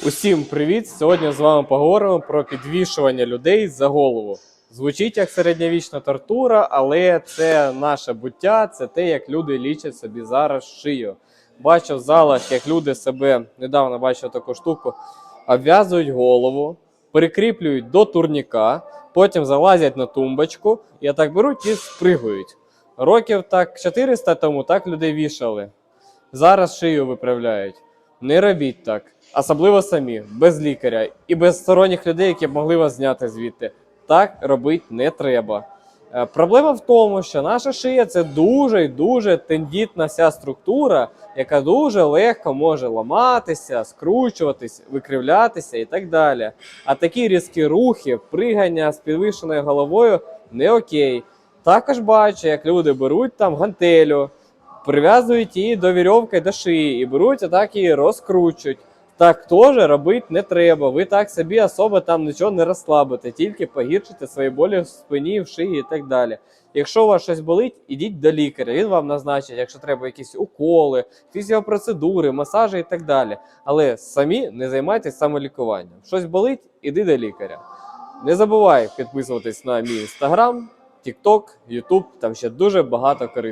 Усім привіт! Сьогодні з вами поговоримо про підвішування людей за голову. Звучить як середньовічна тортура, але це наше буття, це те, як люди лічать собі зараз шию. Бачив в залах, як люди себе недавно бачив таку штуку, обв'язують голову, прикріплюють до турніка, потім залазять на тумбочку і так беруть і спригують. Років так 400 тому так людей вішали. Зараз шию виправляють. Не робіть так, особливо самі, без лікаря і без сторонніх людей, які б могли вас зняти звідти. Так робити не треба. Е, Проблема в тому, що наша шия це дуже і дуже тендітна вся структура, яка дуже легко може ламатися, скручуватись, викривлятися і так далі. А такі різкі рухи, пригання з підвищеною головою не окей. Також бачу, як люди беруть там гантелю, прив'язують її до вірьовки до шиї і беруть отак її розкручують. Так теж робити не треба. Ви так собі особо там нічого не розслабите, тільки погіршите свої болі в спині, в шиї і так далі. Якщо у вас щось болить, ідіть до лікаря. Він вам назначить, якщо треба якісь уколи, фізіопроцедури, масажі і так далі. Але самі не займайтесь самолікуванням. Щось болить, іди до лікаря. Не забувай підписуватись на мій інстаграм, Тікток, Ютуб, там ще дуже багато корисного.